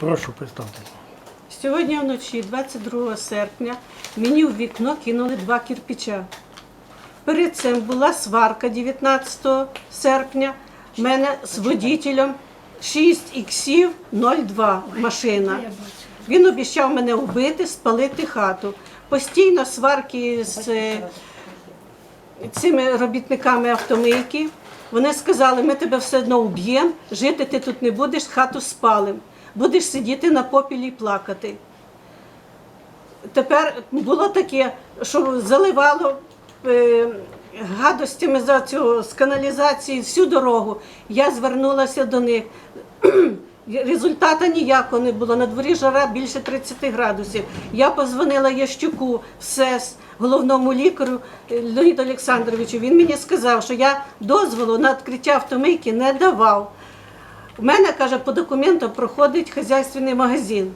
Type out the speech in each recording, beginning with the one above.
Прошу представтеся. Сьогодні вночі, 22 серпня, мені в вікно кинули два кирпича. Перед цим була сварка 19 серпня. У мене з водителем 6 іксів 02 машина. Він обіцяв мене вбити, спалити хату. Постійно сварки з е, цими робітниками автомийки. Вони сказали, ми тебе все одно вб'ємо, жити ти тут не будеш, хату спалим. Будеш сидіти на попілі і плакати. Тепер було таке, що заливало е, гадостями за цю з каналізації всю дорогу. Я звернулася до них. Результату ніякого не було. На дворі жара більше 30 градусів. Я позвонила Ящуку в СЕС, головному лікарю е, Леоніду Олександровичу. Він мені сказав, що я дозволу на відкриття автомийки не давав. У мене, каже, по документам проходить хазяйственний магазин.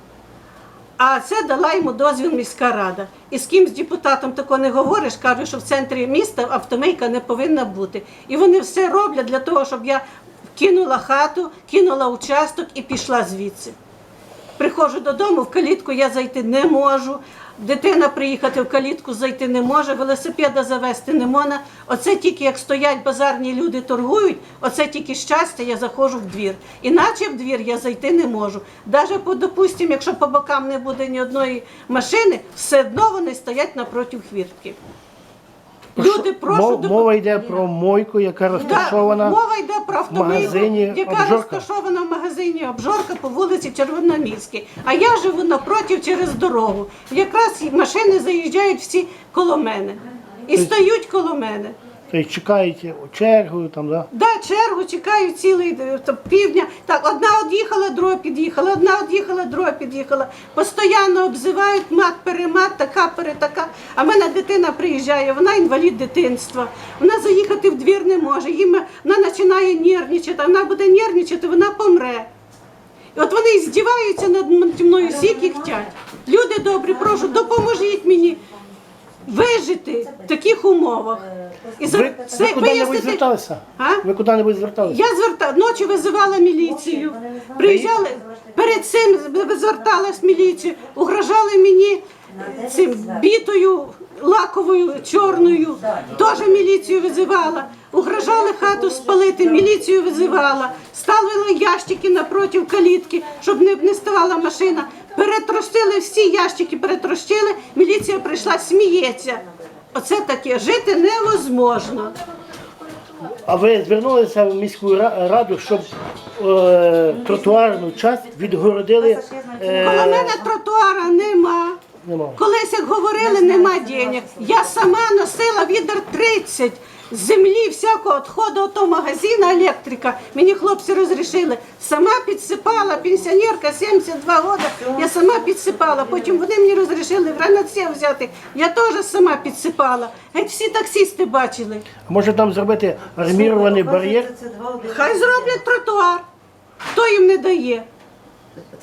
А це дала йому дозвіл міська рада. І з ким з депутатом такого не говориш, кажуть, що в центрі міста автомийка не повинна бути. І вони все роблять для того, щоб я кинула хату, кинула участок і пішла звідси. Приходжу додому, в калітку я зайти не можу. Дитина приїхати в калітку зайти не може, велосипеда завести не можна. Оце тільки як стоять базарні люди торгують, оце тільки щастя, я заходжу в двір. Іначе в двір я зайти не можу. Навіть, по, допустим, якщо по бокам не буде ні одної машини, все одно вони стоять напроти хвіртки. Люди, прошу Мов- Мова йде про мойку, яка розташована. мова йде про автомийку, магазині яка «Обжорка». розташована в магазині обжорка по вулиці Червономірській. А я живу напротив через дорогу. Якраз і машини заїжджають всі коло мене і стають коло мене. Тобто чекаєте чергу, там, да? Да, чергу чекаю цілий е, півдня. Так, одна од'їхала, друга під'їхала, одна од'їхала, друга під'їхала. Постоянно обзивають мат, перемат, така, перетака. А в мене дитина приїжджає, вона інвалід дитинства. Вона заїхати в двір не може. Їм вона починає нервничати, вона буде нервничати, вона помре. І от вони здіваються над мною, скільки хотять. Люди добрі, прошу, допоможіть мені вижити в таких умовах. І за Ви, це ви куди-небудь вияснити- зверталися? А? Ви куди-небудь зверталися? я зверта ночі визивала міліцію. Приїжджали перед цим зверталась в міліцію, угрожали мені цим бітою лаковою чорною. Теж міліцію визивала. Угрожали хату спалити, міліцію визивала, ставили ящики напроти калітки, щоб не, не ставала машина. Перетрощили всі ящики, перетрощили. Міліція прийшла, сміється. Оце таке жити невозможно. А ви звернулися в міську ра- раду, щоб е, тротуарну часть відгородили. Коло Е, мене тротуара нема. нема. Колись як говорили, нема денег. Я сама носила відер 30 землі, всякого відходу до магазину електрика. Мені хлопці розрішили. Сама підсипала, пенсіонерка 72 роки, я сама підсипала. Потім вони мені розрішили гранатсів взяти. Я теж сама підсипала. Геть всі таксісти бачили. А може там зробити армірований бар'єр? Хай зроблять тротуар. Хто їм не дає?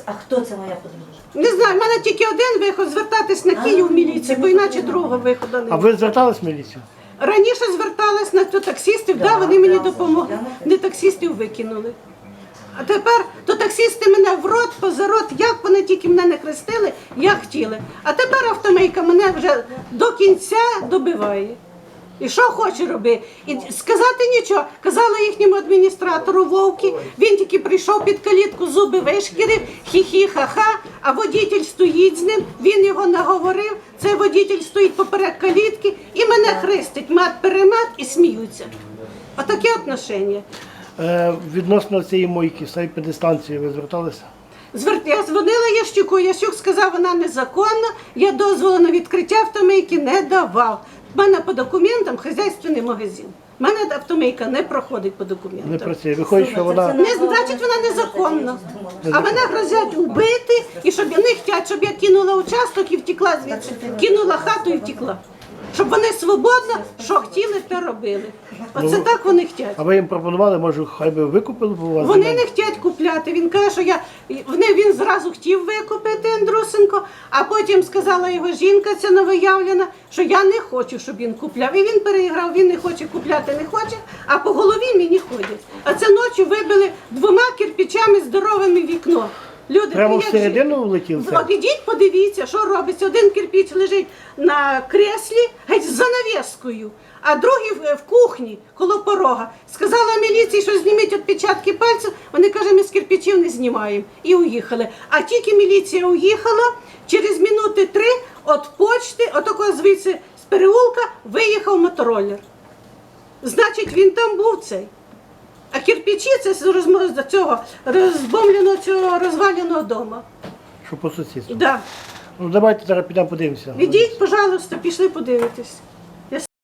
А хто це моя подружка? Не знаю, в мене тільки один виход звертатись на Київ в міліцію, бо іначе другого виходу А ви звертались в міліцію? Раніше зверталась на то таксистів, да, вони мені допомогли. Не таксистів викинули. А тепер то таксисти мене в рот, поза рот, як вони тільки мене не хрестили, як хотіли. А тепер автомийка мене вже до кінця добиває. І що хоче роби? І сказати нічого. Казала їхньому адміністратору Вовки, він тільки прийшов під калітку, зуби вишкірив, хі-хі, ха-ха, а водитель стоїть з ним, він його наговорив, цей водитель стоїть поперек калітки хрестить, мат-перемат і сміються. Отаке отношення. Е, відносно цієї мойки, цієї педистанції ви зверталися? Звер- Я дзвонила Ящуку, Ящук сказав, вона незаконна, я дозволу на відкриття автомийки не давав. У мене по документам хазяйственний магазин. У мене автомийка не проходить по Не документам. працює. Виходить, що вона. Не значить, вона незаконна. А мене грозять убити, і щоб вони хочуть, щоб я кинула участок і втекла звідси. Кинула хату і втекла. Щоб вони свободно, що хотіли, те робили. Оце так вони хочуть. А ви їм пропонували, може, хай би викупили б у вас? Вони не хочуть купляти. Він каже, що я вони він зразу хотів викупити Андрусенко, а потім сказала його жінка, ця новоявлена, що я не хочу, щоб він купляв. І він переіграв, він не хоче купляти, не хоче, а по голові мені ходять. А це ночі вибили двома кирпичами здоровими вікно. Люди, Прямо ну, як всередину влетів ідіть, подивіться, що робиться. Один кирпіч лежить на креслі, геть з занавіскою, а другий в, в кухні коло порога. Сказала міліції, що зніміть відпечатки пальців. Вони кажуть, ми з кирпичів не знімаємо. І уїхали. А тільки міліція уїхала, через минути три від почти, отако звідси з переулка, виїхав мотороллер. Значить, він там був цей. А кирпичі це з розморозу цього розбомленого цього розваленого дома. Що по сусідству. Да. Ну давайте зараз підемо подивимося. Ідіть, пожалуйста, пішли подивитись.